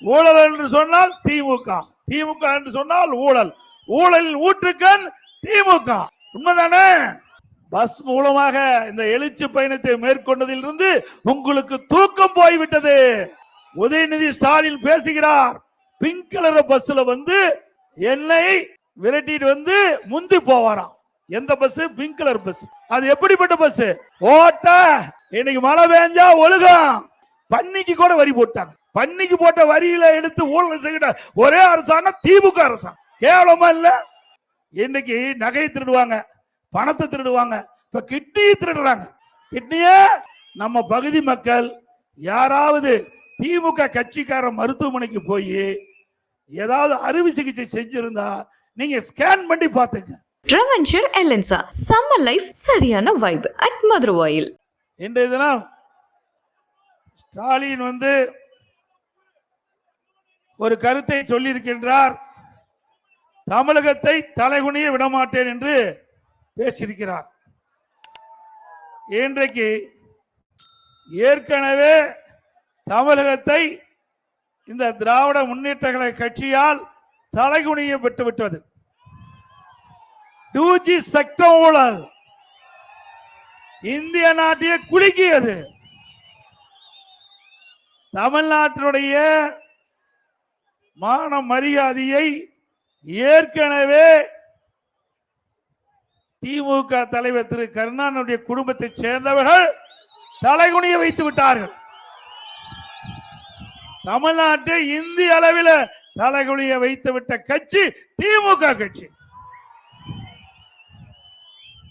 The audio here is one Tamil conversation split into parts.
ஊழல் என்று சொன்னால் திமுக. திமுக என்று சொன்னால் ஊழல். ஊழலில் ஊற்றுக்கண் திமுக. உண்மைதானே? பஸ் மூலமாக இந்த எழுச்சி பயணத்தை மேற்கொண்டதிலிருந்து உங்களுக்கு தூக்கம் போய்விட்டது. உதயநிதி ஸ்டாலின் பேசுகிறார். பிங்க் கலர் பஸ்ல வந்து என்னை விரட்டிட்டு வந்து முந்தி போவாராம். எந்த பஸ்? Pink colour bus. அது எப்படிப்பட்ட பஸ்? ஓட்ட. இன்னைக்கு மழை பெஞ்சா ஒழுகும். பன்னிக்கு கூட வரி போட்டாங்க. பன்னிக்கு போட்ட வரியில எடுத்து ஊழல் செய்கிற ஒரே அரசாங்கம் திமுக அரசாங்கம். கேவலமா இல்ல? இன்னைக்கு நகையை திருடுவாங்க பணத்தை திருடுவாங்க இப்ப கிட்னியை திருடுறாங்க. கிட்னிய நம்ம பகுதி மக்கள் யாராவது திமுக கட்சிக்கார மருத்துவமனைக்கு போய் ஏதாவது அறுவை சிகிச்சை செஞ்சிருந்தா நீங்க ஸ்கேன் பண்ணி பாத்துங்க ட்ரவென்ச்சர் எலன்சா சம்மர் லைஃப் சரியான வைப் அட் மதுரவாயில் இன்றைய தினம் ஸ்டாலின் வந்து ஒரு கருத்தை சொல்லியிருக்கின்றார். தமிழகத்தை தலைகுனிய விடமாட்டேன் என்று பேசியிருக்கிறார். இன்றைக்கு ஏற்கனவே தமிழகத்தை இந்த திராவிட முன்னேற்ற கழக கட்சியால் தலைகுனிய விட்டு விட்டது டூஜி ஸ்பெக்ட்ரம் ஊழல் இந்திய நாட்டையே குலுக்கியது. தமிழ்நாட்டினுடைய மான மரியாதையை ஏற்கனவே திமுக தலைவர் திரு கருணாநிதியுடைய குடும்பத்தைச் சேர்ந்தவர்கள் தலைகுனிய வைத்து விட்டார்கள். தமிழ்நாட்டை இந்திய அளவில் தலைகுனிய வைத்து விட்ட கட்சி திமுக கட்சி.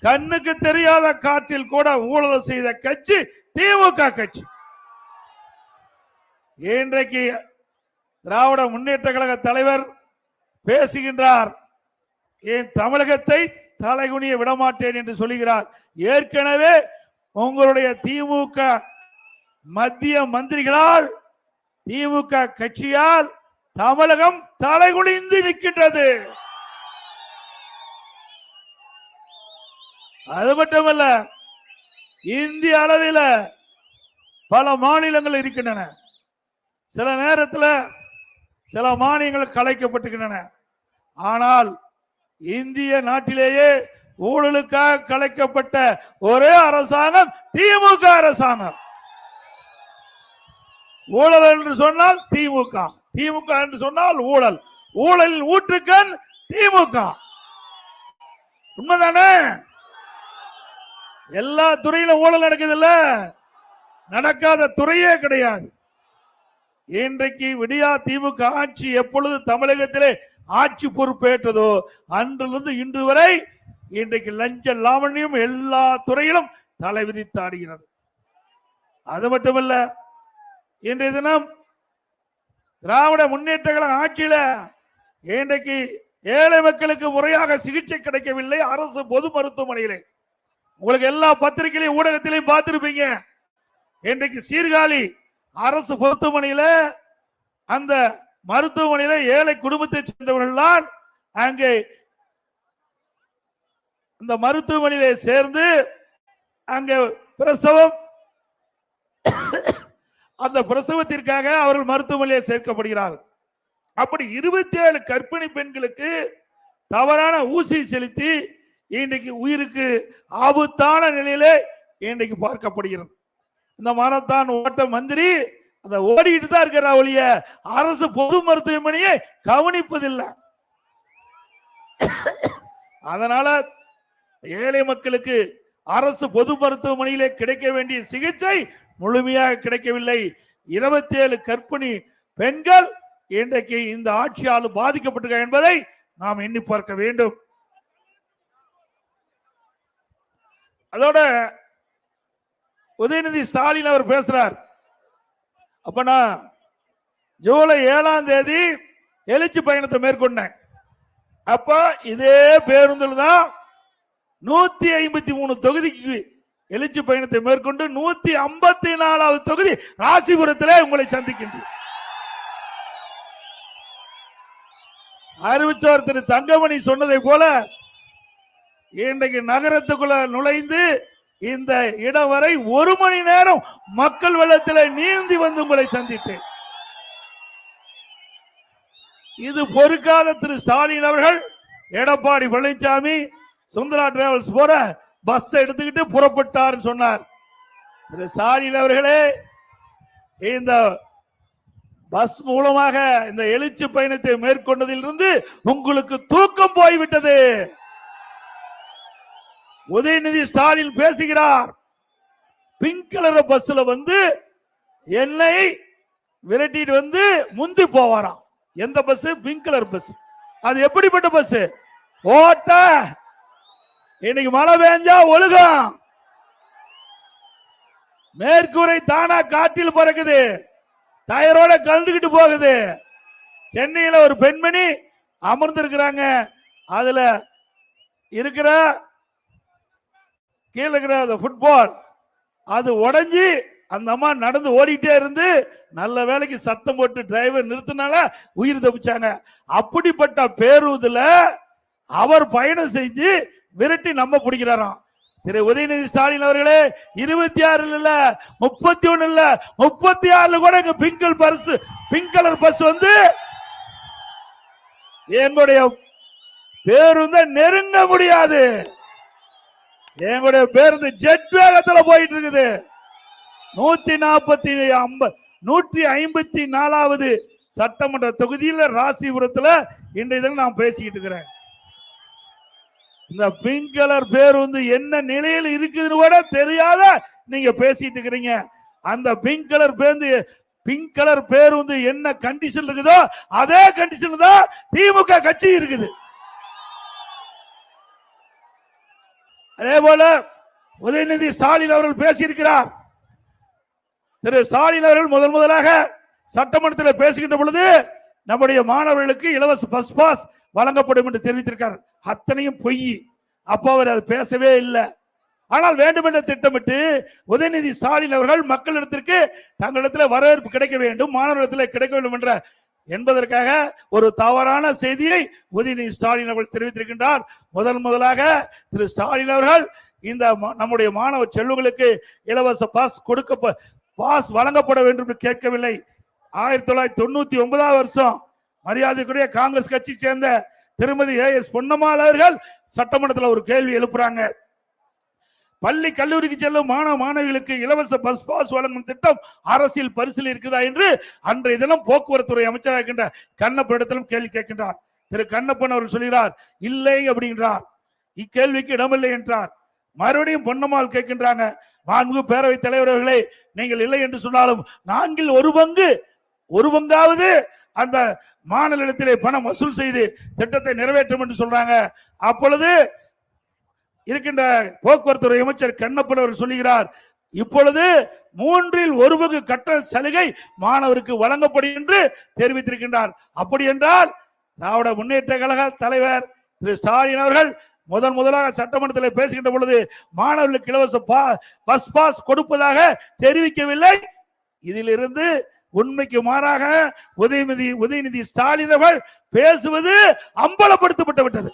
கண்ணுக்கு தெரியாத காற்றில் கூட ஊழல் செய்த கட்சி திமுக கட்சி. இன்றைக்கு திராவிட முன்னேற்ற கழக தலைவர் பேசுகின்றார். என் தமிழகத்தை தலைகுனிய விடமாட்டேன் என்று சொல்லுகிறார். ஏற்கனவே உங்களுடைய திமுக மத்திய மந்திரிகளால் திமுக கட்சியால் தமிழகம் தலைகுனிந்து நிற்கின்றது. அது மட்டுமல்ல இந்திய அளவில் பல மாநிலங்கள் இருக்கின்றன. சில நேரத்தில் சில மானியங்கள் கலைக்கப்பட்டுகின்றன. ஆனால் இந்திய நாட்டிலேயே ஊழலுக்காக கலைக்கப்பட்ட ஒரே அரசாங்கம் திமுக அரசாங்கம். ஊழல் என்று சொன்னால் திமுக. திமுக என்று சொன்னால் ஊழல். ஊழலில் ஊற்றுக்கண் திமுக. உண்மைதானே? எல்லா துறையிலும் ஊழல் நடக்குது இல்ல? நடக்காத துறையே கிடையாது. இன்றைக்கு விடியா திமுக ஆட்சி எப்பொழுது தமிழகத்திலே ஆட்சி பொறுப்பேற்றதோ அன்றிலிருந்து இன்று வரை இன்றைக்கு லஞ்ச லாவண்யம் எல்லா துறையிலும் தலை விதித்தாடுகிறது அது மட்டுமல்ல இன்றைய தினம் திராவிட முன்னேற்ற கழக ஆட்சியில இன்றைக்கு ஏழை மக்களுக்கு முறையாக சிகிச்சை கிடைக்கவில்லை அரசு பொது மருத்துவமனையிலே. உங்களுக்கு எல்லா பத்திரிகையிலையும் ஊடகத்திலையும் பார்த்திருப்பீங்க. இன்றைக்கு சீர்காழி அரசு மருத்துவமனையில அந்த மருத்துவமனையில ஏழை குடும்பத்தை சேர்ந்தவர்கள் தான் அங்கே அந்த மருத்துவமனையில சேர்ந்து அங்கே பிரசவம் அந்த பிரசவத்திற்காக அவர்கள் மருத்துவமனையில் சேர்க்கப்படுகிறார்கள் அப்படி இருபத்தி ஏழு கர்ப்பிணி பெண்களுக்கு தவறான ஊசி செலுத்தி இன்றைக்கு உயிருக்கு ஆபத்தான நிலையிலே இன்றைக்கு பார்க்கப்படுகிறது. இந்த மரத்தான் ஓட்ட மந்திரி அந்த ஓடிட்டு தான் இருக்கிற ஒழிய அரசு பொது மருத்துவமனையை கவனிப்பதில்லை. அதனால ஏழை மக்களுக்கு அரசு பொது மருத்துவமனையிலே கிடைக்க வேண்டிய சிகிச்சை முழுமையாக கிடைக்கவில்லை. இருபத்தி ஏழு கற்பிணி பெண்கள் இன்றைக்கு இந்த ஆட்சியால் பாதிக்கப்பட்டிருக்க என்பதை நாம் எண்ணி பார்க்க வேண்டும். அதோட உதயநிதி ஸ்டாலின் அவர் பேசுறார். அப்பனா ஜூலை ஏழாம் தேதி எழுச்சி பயணத்தை மேற்கொண்டேன். அப்ப இதே பேருந்தில் தான் நூத்தி ஐம்பத்தி மூணு தொகுதிக்கு எழுச்சி பயணத்தை மேற்கொண்டு நூத்தி ஐம்பத்தி நாலாவது தொகுதி ராசிபுரத்திலே உங்களை சந்திக்கின்றது அறிவிச்சவர் திரு தங்கமணி சொன்னதை போல இன்றைக்கு நகரத்துக்குள்ள நுழைந்து இந்த இடம் வரை ஒரு மணி நேரம் மக்கள் வெள்ளத்தில் நீந்தி வந்து உங்களை சந்தித்தேன். இது பொறுக்காத திரு ஸ்டாலின் அவர்கள் எடப்பாடி பழனிசாமி சுந்தரா டிராவல்ஸ் போற பஸ் எடுத்துக்கிட்டு புறப்பட்டார் சொன்னார். திரு ஸ்டாலின் அவர்களே இந்த பஸ் மூலமாக இந்த எழுச்சி பயணத்தை மேற்கொண்டதிலிருந்து உங்களுக்கு தூக்கம் போய்விட்டது. உதயநிதி ஸ்டாலின் பேசுகிறார். பிங்க் கலர் பஸ்ல வந்து என்னை விரட்டிட்டு வந்து முந்தி போவாராம். எந்த பஸ் பிங்க் கலர் பஸ் அது எப்படிப்பட்ட பஸ் ஓட்ட. இன்னைக்கு மழை பெஞ்சா ஒழுகும். மேற்கூரை தானா காற்றில் பறக்குது. டயரோட கலந்துக்கிட்டு போகுது. சென்னையில ஒரு பெண்மணி அமர்ந்திருக்கிறாங்க. அதுல இருக்கிற கீழே இருக்கிற அந்த ஃபுட்பால் அது உடஞ்சி அந்த அம்மா நடந்து ஓடிட்டே இருந்து நல்ல வேலைக்கு சத்தம் போட்டு டிரைவர் நிறுத்தினால உயிர் தப்பிச்சாங்க. அப்படிப்பட்ட பேருந்துல அவர் பயணம் செஞ்சு விரட்டி நம்ம பிடிக்கிறாராம். திரு உதயநிதி ஸ்டாலின் அவர்களே இருபத்தி ஆறுல இல்ல முப்பத்தி ஒண்ணு இல்ல முப்பத்தி ஆறுல கூட எங்க பிங்கல் பஸ் பிங்க் கலர் பஸ் வந்து எங்களுடைய பேருந்த நெருங்க முடியாது. எங்களுடைய பேருந்து ஜெட் வேகத்துல போயிட்டு இருக்குது நூத்தி நாற்பத்தி ஐம்பது நூற்றி ஐம்பத்தி நாலாவது சட்டமன்ற தொகுதியில் ராசிபுரத்தில் இன்றைய தினம் நான் பேசிக்கிட்டு இருக்கிறேன். இந்த பிங்க் கலர் பேருந்து என்ன நிலையில் இருக்குதுன்னு கூட தெரியாத நீங்க பேசிட்டு இருக்கிறீங்க. அந்த பிங்க் கலர் பேருந்து பிங்க் கலர் பேருந்து என்ன கண்டிஷன் இருக்குதோ அதே கண்டிஷன் தான் திமுக கட்சி இருக்குது. அதே போல உதயநிதி ஸ்டாலின் அவர்கள் பேசியிருக்கிறார். திரு ஸ்டாலின் அவர்கள் முதல் முதலாக சட்டமன்றத்தில் பேசுகின்ற பொழுது நம்முடைய மாணவர்களுக்கு இலவச பஸ் பாஸ் வழங்கப்படும் என்று தெரிவித்திருக்கார். அத்தனையும் பொய். அப்போ அவர் அது பேசவே இல்லை. ஆனால் வேண்டுமென்ற திட்டமிட்டு உதயநிதி ஸ்டாலின் அவர்கள் மக்களிடத்திற்கு தங்களிடத்தில் வரவேற்பு கிடைக்க வேண்டும் மாணவர்களிடத்தில் கிடைக்க வேண்டும் என்ற என்பதற்காக ஒரு தவறான செய்தியை உதயநிதி ஸ்டாலின் அவர்கள் தெரிவித்திருக்கின்றார். முதல் முதலாக திரு ஸ்டாலின் அவர்கள் இந்த நம்முடைய மாணவ செல்வங்களுக்கு இலவச பாஸ் கொடுக்க பாஸ் வழங்கப்பட வேண்டும் என்று கேட்கவில்லை. ஆயிரத்தி தொள்ளாயிரத்தி தொண்ணூத்தி ஒன்பதாவது வருஷம் மரியாதைக்குரிய காங்கிரஸ் கட்சி சேர்ந்த திருமதி ஏ எஸ் பொன்னம்மாள் அவர்கள் சட்டமன்றத்தில் ஒரு கேள்வி எழுப்புறாங்க. பள்ளி கல்லூரிக்கு செல்லும் மாணவ மாணவிகளுக்கு இலவச பஸ் பாஸ் வழங்கும் திட்டம் அரசியல் பரிசில் இருக்குதா என்று அன்றைய தினம் போக்குவரத்துறை அமைச்சராக இருக்கின்ற கண்ணப்பனிடத்திலும் கேள்வி கேட்கின்றார். திரு கண்ணப்பன் அவர்கள் சொல்கிறார் இல்லை அப்படின்றார். இக்கேள்விக்கு இடமில்லை என்றார். மறுபடியும் பொன்னம்மாள் கேட்கின்றாங்க மாண்பு பேரவைத் தலைவர்களே நீங்கள் இல்லை என்று சொன்னாலும் நான்கில் ஒரு பங்கு ஒரு பங்காவது அந்த மாநிலத்திலே பணம் வசூல் செய்து திட்டத்தை நிறைவேற்றும் என்று சொல்றாங்க. அப்பொழுது இருக்கின்ற போக்குவரத்துறை அமைச்சர் கண்ணப்பன் அவர் சொல்லுகிறார் இப்பொழுது மூன்றில் ஒரு பங்கு கட்டண சலுகை மாணவருக்கு வழங்கப்படும் என்று தெரிவித்திருக்கின்றார். அப்படி என்றால் திராவிட முன்னேற்ற கழக தலைவர் திரு ஸ்டாலின் அவர்கள் முதன் முதலாக சட்டமன்றத்தில் பேசுகின்ற பொழுது மாணவர்களுக்கு இலவச பா- பஸ் பாஸ் கொடுப்பதாக தெரிவிக்கவில்லை. இதிலிருந்து உண்மைக்கு மாறாக உதயநிதி உதயநிதி ஸ்டாலின் அவர்கள் பேசுவது அம்பலப்படுத்தப்பட்டு விட்டது.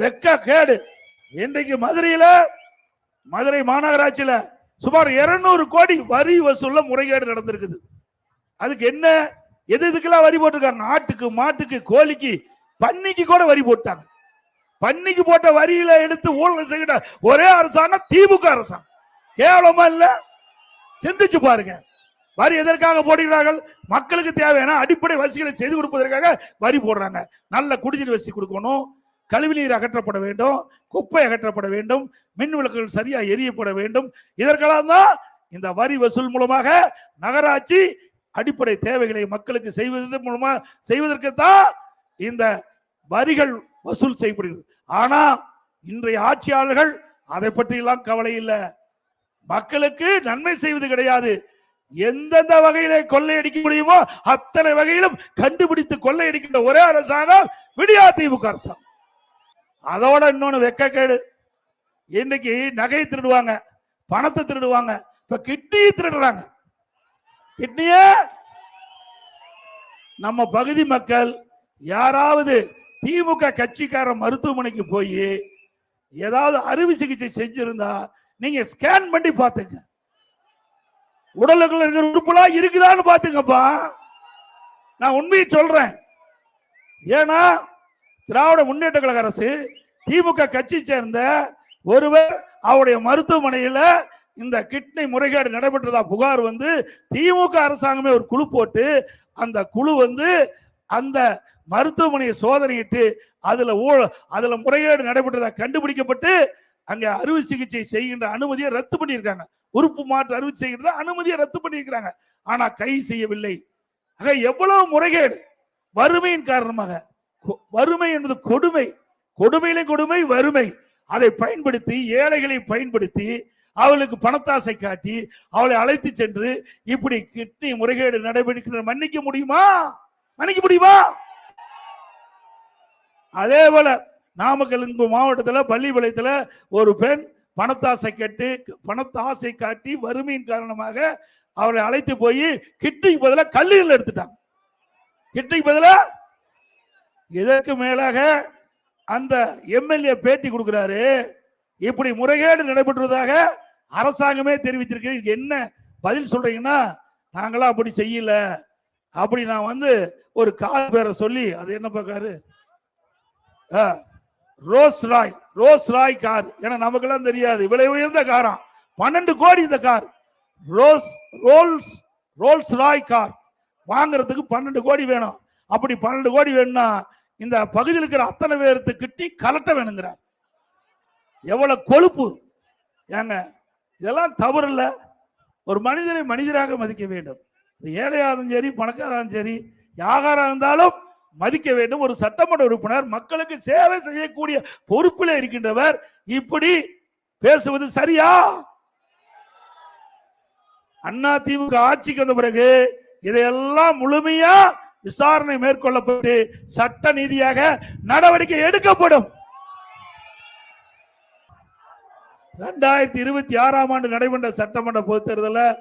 வெக்க கேடு. இன்றைக்கு மதுரையில மதுரை மாநகராட்சியில சுமார் 200 கோடி வரி வசூல்ல முறைகேடு நடந்திருக்குது. அதுக்கு என்ன எது இதுக்கெல்லாம் வரி போட்டிருக்காங்க? ஆட்டுக்கு மாட்டுக்கு கோழிக்கு பன்னிக்கு கூட வரி போட்டாங்க. பன்னிக்கு போட்ட வரியில எடுத்து ஊழல் செய்கிற ஒரே அரசாங்கம் திமுக அரசாங்கம். கேவலமா இல்ல? சிந்திச்சு பாருங்க. வரி எதற்காக போடுகிறார்கள்? மக்களுக்கு தேவையான அடிப்படை வசதிகளை செய்து கொடுப்பதற்காக வரி போடுறாங்க. நல்ல குடிநீர் வசதி கொடுக்கணும். கழிவுநீர் அகற்றப்பட வேண்டும் குப்பை அகற்றப்பட வேண்டும் மின் விளக்குகள் சரியா எரியப்பட வேண்டும். இதற்கெல்லாம் தான் இந்த வரி வசூல் மூலமாக நகராட்சி அடிப்படை தேவைகளை மக்களுக்கு செய்வது மூலமா செய்வதற்கு தான் இந்த வரிகள் வசூல் செய்யப்படுகிறது. ஆனா இன்றைய ஆட்சியாளர்கள் அதை பற்றியெல்லாம் கவலை இல்லை. மக்களுக்கு நன்மை செய்வது கிடையாது. எந்தெந்த வகையிலே கொள்ளையடிக்க முடியுமோ அத்தனை வகையிலும் கண்டுபிடித்து கொள்ளையடிக்கின்ற ஒரே அரசாங்கம் விடியா திமுக அரசாங்கம். அதோட இன்னொன்னு வெக்கக்கேடு இன்னைக்கு நகையை திருடுவாங்க பணத்தை திருடுவாங்க இப்ப கிட்னியை திருடுறாங்க. கிட்னிய! நம்ம பகுதி மக்கள் யாராவது திமுக கட்சிக்கார மருத்துவமனைக்கு போய் ஏதாவது அறுவை சிகிச்சை செஞ்சிருந்தா நீங்க ஸ்கேன் பண்ணி பாத்துங்க உடலுக்குள்ள இருக்கிற உறுப்புலாம் இருக்குதான்னு பாத்துங்கப்பா நான் உண்மையை சொல்றேன். ஏன்னா திராவிட முன்னேற்ற கழக அரசு திமுக கட்சி சேர்ந்த ஒருவர் அவருடைய மருத்துவமனையில் இந்த கிட்னி முறைகேடு நடைபெற்றதா புகார் வந்து திமுக அரசாங்கமே ஒரு குழு போட்டு அந்த குழு வந்து அந்த மருத்துவமனையை சோதனையிட்டு அதுல ஊழ- அதுல முறைகேடு நடைபெற்றதா கண்டுபிடிக்கப்பட்டு அங்க அறுவை சிகிச்சை செய்கின்ற அனுமதியை ரத்து பண்ணியிருக்காங்க. உறுப்பு மாற்று அறுவை செய்கின்ற அனுமதியை ரத்து பண்ணியிருக்கிறாங்க. ஆனா கை செய்யவில்லை. ஆக எவ்வளவு முறைகேடு வறுமையின் காரணமாக வறுமை என்பது கொடுமை. கொடுமையிலே கொடுமை வறுமை. அதை பயன்படுத்தி ஏழைகளை பயன்படுத்தி அவளுக்கு பணத்தாசை காட்டி அவளை அழைத்து சென்று இப்படி கிட்னி முறைகேடு நடைபெறுகிற மன்னிக்க முடியுமா? மன்னிக்க முடியுமா? அதே போல நாமக்கல் மாவட்டத்தில் பள்ளிப்பாளையத்தில் ஒரு பெண் பணத்தாசை கட்டு பணத்தாசை காட்டி வறுமையின் காரணமாக அவரை அழைத்து போய் கிட்னிக்கு பதிலாக கல்லீரல் எடுத்துட்டாங்க. கிட்னிக்கு பதிலாக இதற்கு மேலாக அந்த எம்எல்ஏ பேட்டி கொடுக்கிறாரு. இப்படி முறைகேடு நடைபெற்றதாக அரசாங்கமே தெரிவித்திருக்கு. என்ன பதில் சொல்றீங்கன்னா நாங்களாம் அப்படி செய்யல. அப்படி நான் வந்து ஒரு கார் பேரை சொல்லி அது என்ன பார்க்காரு ஆ, Rolls Royce Rolls Royce car. ஏன்னா நமக்கெல்லாம் தெரியாது. விலை உயர்ந்த காராம் பன்னெண்டு கோடி இந்த car. Rolls Rolls Rolls Royce car. வாங்குறதுக்கு பன்னெண்டு கோடி வேணும். அப்படி பன்னெண்டு கோடி வேணும்னா இந்த பகுதியில் இருக்கிற அத்தனை பேர்த்து கிட்டி கலட்ட வேணுங்கிறார். எவ்வளவு கொழுப்பு. ஏங்க இதெல்லாம் தவறு ஒரு மனிதரை மனிதராக மதிக்க வேண்டும். ஏழையாக சரி பணக்காராலும் சரி யாகாராக இருந்தாலும் மதிக்க வேண்டும். ஒரு சட்டமன்ற உறுப்பினர் மக்களுக்கு சேவை செய்யக்கூடிய பொறுப்பில் இருக்கின்றவர் இப்படி பேசுவது சரியா? அண்ணா திமுக ஆட்சிக்கு வந்த பிறகு இதையெல்லாம் முழுமையா விசாரணை மேற்கொள்ளப்பட்டு சட்ட நீதியாக நடவடிக்கை எடுக்கப்படும். இரண்டாயிரத்தி இருபத்தி ஆறாம் ஆண்டு நடைபெற்ற சட்டமன்ற பொதுத் தேர்தலில்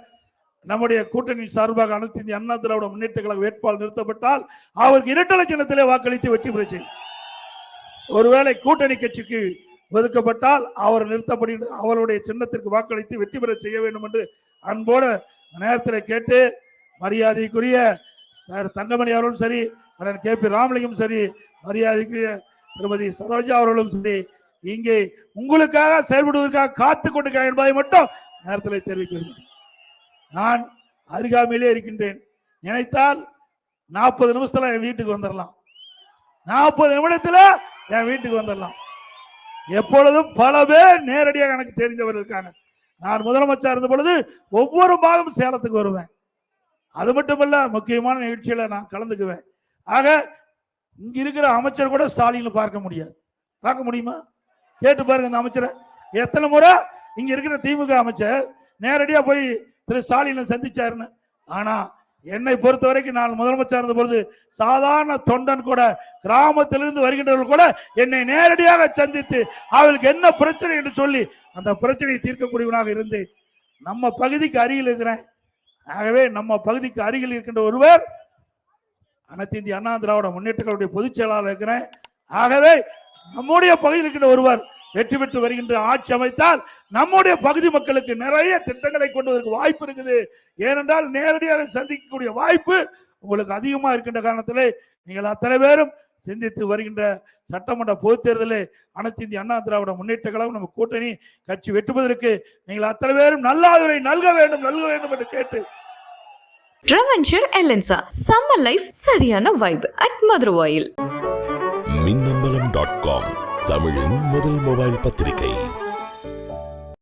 நம்முடைய கூட்டணி சார்பாக அனைத்து இந்திய அண்ணா திராவிட முன்னேற்ற கழக வேட்பாளர் நிறுத்தப்பட்டால் அவருக்கு இரட்டை சின்னத்திலே வாக்களித்து வெற்றி பெற செய்யும். ஒருவேளை கூட்டணி கட்சிக்கு ஒதுக்கப்பட்டால் அவர் நிறுத்தப்படி அவருடைய சின்னத்திற்கு வாக்களித்து வெற்றி பெற செய்ய வேண்டும் என்று அன்போடு நேரத்தில் கேட்டு மரியாதைக்குரிய தங்கமணி அவர்களும் சரி அண்ணன் கே பி ராமலிங்கம் சரி மரியாதைக்கு திருமதி சரோஜா அவர்களும் சரி இங்கே உங்களுக்காக செயல்படுவதற்காக காத்து கொண்டிருக்கிறார் என்பதை மட்டும் நேரத்தில் தெரிவிக்கிறேன் நான் அருகாமையிலே இருக்கின்றேன். நினைத்தால் நாற்பது நிமிஷத்துல என் வீட்டுக்கு வந்துடலாம் நாற்பது நிமிடத்துல என் வீட்டுக்கு வந்துடலாம் எப்பொழுதும் பல பேர் நேரடியாக எனக்கு தெரிந்தவர் இருக்காங்க. நான் முதலமைச்சர் இருந்த பொழுது ஒவ்வொரு மாதமும் சேலத்துக்கு வருவேன். அது மட்டுமல்ல முக்கியமான நிகழ்ச்சியில் நான் கலந்துக்குவேன். ஆக இங்கே இருக்கிற அமைச்சர் கூட ஸ்டாலின் பார்க்க முடியாது. பார்க்க முடியுமா? கேட்டு பாருங்க இந்த அமைச்சரை. எத்தனை முறை இங்கே இருக்கிற திமுக அமைச்சர் நேரடியாக போய் திரு ஸ்டாலினை சந்திச்சாருன்னு. ஆனால் என்னை பொறுத்த வரைக்கும் நான் முதலமைச்சர் இருந்த பொழுது சாதாரண தொண்டன் கூட கிராமத்திலிருந்து வருகின்றவர்கள் கூட என்னை நேரடியாக சந்தித்து அவளுக்கு என்ன பிரச்சனை? என்று சொல்லி அந்த பிரச்சனையை தீர்க்கக்கூடியவனாக இருந்தேன். நம்ம பகுதிக்கு அருகில் இருக்கிறேன். ஆகவே நம்ம பகுதிக்கு அருகில் இருக்கின்ற ஒருவர் அனைத்து இந்திய அண்ணா திராவிட முன்னேற்றங்களுடைய பொதுச் செயலாளர் இருக்கிறேன். ஆகவே நம்முடைய பகுதியில் இருக்கின்ற ஒருவர் வெற்றி பெற்று வருகின்ற ஆட்சி அமைத்தால் நம்முடைய பகுதி மக்களுக்கு நிறைய திட்டங்களை கொண்டு வாய்ப்பு இருக்குது. ஏனென்றால் நேரடியாக சந்திக்கக்கூடிய வாய்ப்பு உங்களுக்கு அதிகமாக இருக்கின்ற காரணத்திலே நீங்கள் அத்தனை பேரும் சிந்தித்து வருகின்ற சட்டமன்ற பொதுத் தேர்தலில் அனைத்து இந்திய அண்ணா திராவிட முன்னேற்ற கழகம் நம்ம கூட்டணி கட்சி வெட்டுவதற்கு நீங்கள் அத்தனை பேரும் நல்ல ஆதரவை நல்க வேண்டும் நல்க வேண்டும் என்று கேட்டு. ரவென்ச்சர் எலன்சா சம்மர் லைஃப் சரியான vibe at Maduravoyal Minnambalam dot com தமிழின் முதல் மொபைல் பத்திரிகை.